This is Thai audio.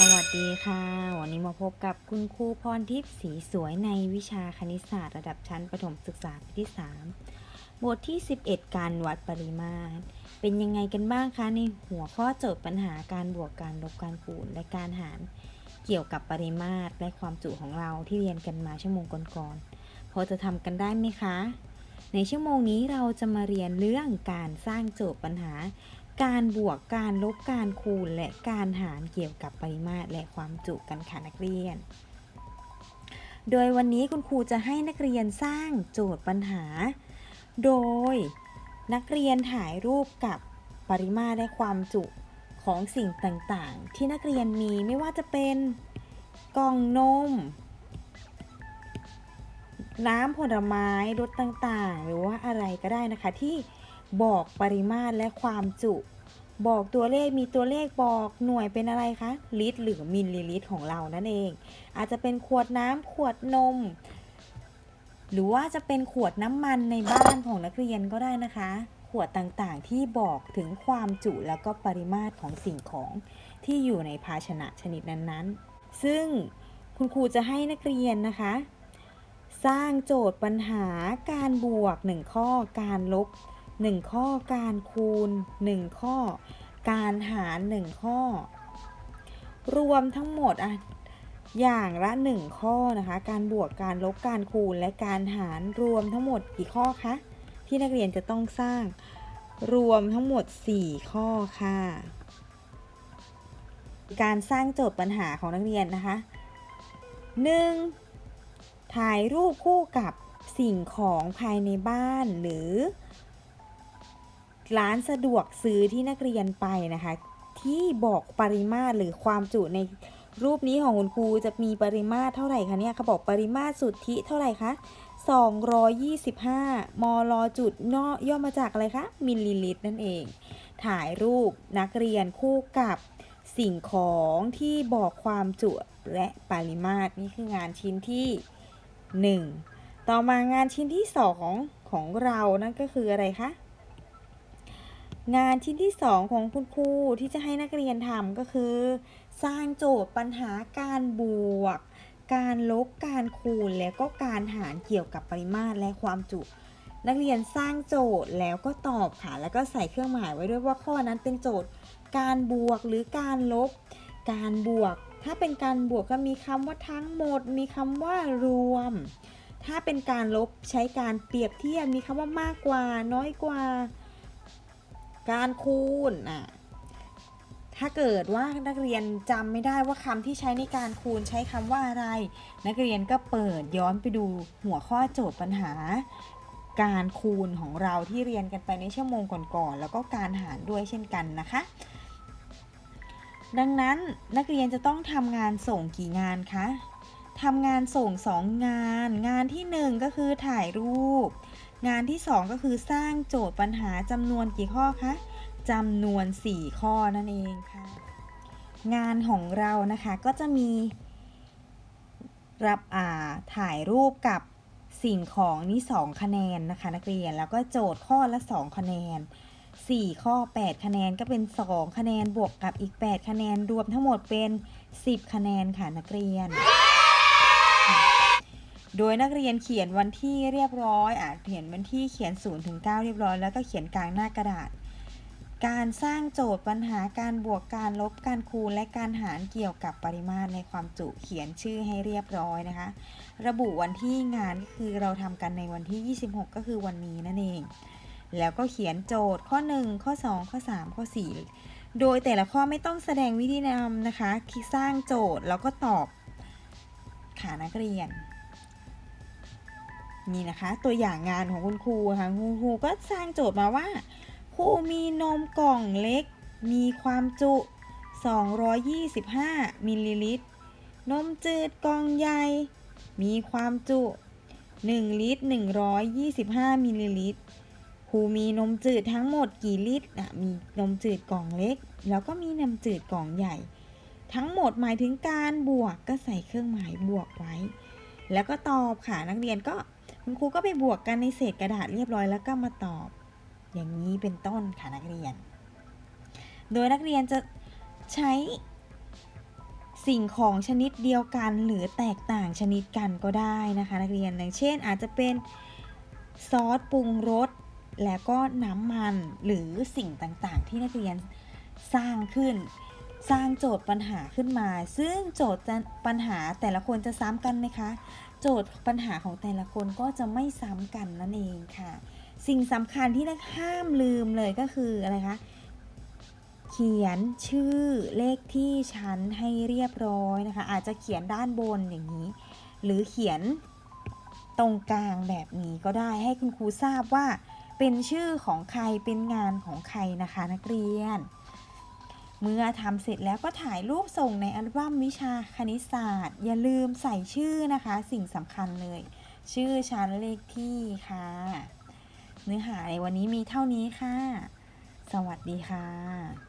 สวัสดีค่ะ วันนี้มาพบกับคุณครูพรทิพย์สีสวยในวิชาคณิตศาสตร์ระดับชั้นประถมศึกษาปีที่ 3 บทที่ 11 การวัดปริมาตร เป็นยังไงกันบ้างคะ ในหัวข้อโจทย์ปัญหาการบวกการลบการคูณและการหารเกี่ยวกับปริมาตรและความจุของเราที่เรียนกันมาชั่วโมงก่อนๆพอจะทำกันได้ไหมคะ ในชั่วโมงนี้เราจะมาเรียนเรื่องการสร้างโจทย์ปัญหา การบวกการลบการคูณ และการหารเกี่ยวกับปริมาตรและความจุกันค่ะนักเรียน โดยวันนี้คุณครูจะให้นักเรียนสร้างโจทย์ปัญหา โดยนักเรียนถ่ายรูปกับปริมาตรและความจุของสิ่งต่างๆ ที่นักเรียนมีไม่ว่าจะเป็นกล่องนม น้ำผลไม้รสต่างๆ หรือว่าอะไรก็ได้นะคะที่ บอกปริมาตรและความจุ บอกตัวเลขมีตัวเลขบอกหน่วยเป็นอะไรคะ ลิตร หรือมิลลิลิตรของเรานั่นเอง อาจจะเป็นขวดน้ำขวดนม หรือว่าจะเป็นขวดน้ำมันในบ้านของนักเรียนก็ได้นะคะ ขวดต่างๆที่บอกถึงความจุแล้วก็ปริมาตรของสิ่งของที่อยู่ในภาชนะชนิดนั้นๆ ซึ่งคุณครูจะให้นักเรียนนะคะ สร้างโจทย์ปัญหาการบวก 1 ข้อการลบ 1 ข้อการคูณ 1 ข้อ การหาร 1 ข้อ รวมทั้งหมดอะอย่างละ 1 ข้อนะคะ การบวกการลบการคูณและการหารรวมทั้งหมดกี่ข้อคะที่นักเรียนจะต้องสร้างรวมทั้งหมด 4 ข้อค่ะ การสร้างโจทย์ปัญหาของนักเรียนนะคะ 1. ถ่ายรูปคู่กับสิ่งของภายในบ้านหรือ ร้านสะดวกซื้อที่นักเรียนไปนะคะ ที่บอกปริมาตรหรือความจุในรูปนี้ของคุณครูจะมีปริมาตรเท่าไหร่คะเนี่ยเขาบอกปริมาตรสุทธิเท่าไหร่คะ225มลจุดเนาะย่อมาจากอะไรคะ มิลลิลิตรนั่นเอง ถ่ายรูปนักเรียนคู่กับสิ่งของที่บอกความจุและปริมาตรนี่คืองานชิ้นที่ 1 ต่อมางานชิ้นที่ 2 ของเรานั่นก็คืออะไรคะ งานชิ้นที่ 2 ของคุณครูที่จะให้นักเรียนทำก็คือ สร้างโจทย์ปัญหาการบวก การลบการคูณและก็การหารเกี่ยวกับปริมาตรและความจุ นักเรียนสร้างโจทย์แล้วก็ตอบค่ะ แล้วก็ใส่เครื่องหมายไว้ด้วยว่าข้อนั้นเป็นโจทย์ การบวกหรือการลบ การบวก ถ้าเป็นการบวกก็มีคำว่าทั้งหมด มีคำว่ารวม ถ้าเป็นการลบใช้การเปรียบเทียบมีคำว่ามากกว่า น้อยกว่า การคูณอะถ้าเกิดว่านักเรียนจำไม่ได้ว่าคำที่ใช้ในการคูณใช้คำว่าอะไร นักเรียนก็เปิดย้อนไปดูหัวข้อโจทย์ปัญหา การคูณของเราที่เรียนกันไปในชั่วโมงก่อนๆแล้วก็การหารด้วยเช่นกันนะคะ ดังนั้นนักเรียนจะต้องทำงานส่งกี่งานคะทำงานส่ง 2 งาน งานที่ 1 ก็คือถ่ายรูป งานที่ 2 ก็คือสร้างโจทย์ปัญหาจำนวนกี่ข้อคะจำนวน 4 ข้อนั่นเองค่ะ งานของเรานะคะก็จะมี รับอ่าถ่ายรูปกับสิ่งของนี่ 2 คะแนนนะคะ นักเรียนแล้วก็โจทย์ข้อละ 2 คะแนน 4 ข้อ 8 คะแนนก็เป็น 2 คะแนนบวกกับอีก 8 คะแนนรวมทั้งหมดเป็น 10 คะแนนค่ะนักเรียน โดยนักเรียนเขียนวันที่เรียบร้อยอะเขียนวันที่เขียน0ถึง9เรียบร้อย แล้วก็เขียนกลางหน้ากระดาษ การสร้างโจทย์ปัญหาการบวกการลบการคูณ และการหารเกี่ยวกับปริมาตรในความจุเขียนชื่อให้เรียบร้อยนะคะ ระบุวันที่งานก็คือเราทำกันในวันที่ 26 ก็คือวันนี้นั่นเอง แล้วก็เขียนโจทย์ข้อ 1 ข้อ 2 ข้อ 3 ข้อ 4 โดยแต่ละข้อไม่ต้องแสดงวิธีนำนะคะคลิกสร้างโจทย์แล้วก็ตอบค่ะนักเรียน นี่นะคะ ตัวอย่างงานของคุณครูค่ะคุณครูก็สร้างโจทย์มาว่าครูมีนมกล่องเล็ก มีความจุ 225 มิลลิลิตร นมจืดกล่องใหญ่ มีความจุ 1 ลิตร 125 มิลลิลิตรครูมีนมจืดทั้งหมดกี่ลิตรอะมีนมจืดกล่องเล็ก แล้วก็มีนมจืดกล่องใหญ่ ทั้งหมดหมายถึงการบวกก็ใส่เครื่องหมายบวกไว้ แล้วก็ตอบค่ะนักเรียนก็ คุณครูก็ไปบวกกันในเศษกระดาษเรียบร้อยแล้วก็มาตอบ อย่างนี้เป็นต้นค่ะนักเรียน โดยนักเรียนจะใช้สิ่งของชนิดเดียวกันหรือแตกต่างชนิดกันก็ได้นะคะ นักเรียนอย่างเช่นอาจจะเป็นซอสปรุงรสแล้วก็น้ำมันหรือสิ่งต่างๆ ที่นักเรียนสร้างขึ้น สร้างโจทย์ปัญหาขึ้นมา ซึ่งโจทย์ปัญหาแต่ละคนจะซ้ำกันไหมคะ โจทย์ปัญหาของแต่ละคนก็จะไม่ซ้ำกันนั่นเองค่ะ สิ่งสำคัญที่นักห้ามลืมเลยก็คืออะไรคะเขียนชื่อเลขที่ชั้นให้เรียบร้อยนะคะ อาจจะเขียนด้านบนอย่างนี้ หรือเขียนตรงกลางแบบนี้ก็ได้ให้คุณครูทราบว่าเป็นชื่อของใครเป็นงานของใครนะคะนักเรียน เมื่อทำเสร็จแล้วก็ถ่ายรูปส่งในอัลบั้มวิชาคณิตศาสตร์ อย่าลืมใส่ชื่อนะคะ สิ่งสำคัญเลย ชื่อชั้นเลขที่ค่ะ เนื้อหาในวันนี้มีเท่านี้ค่ะ สวัสดีค่ะ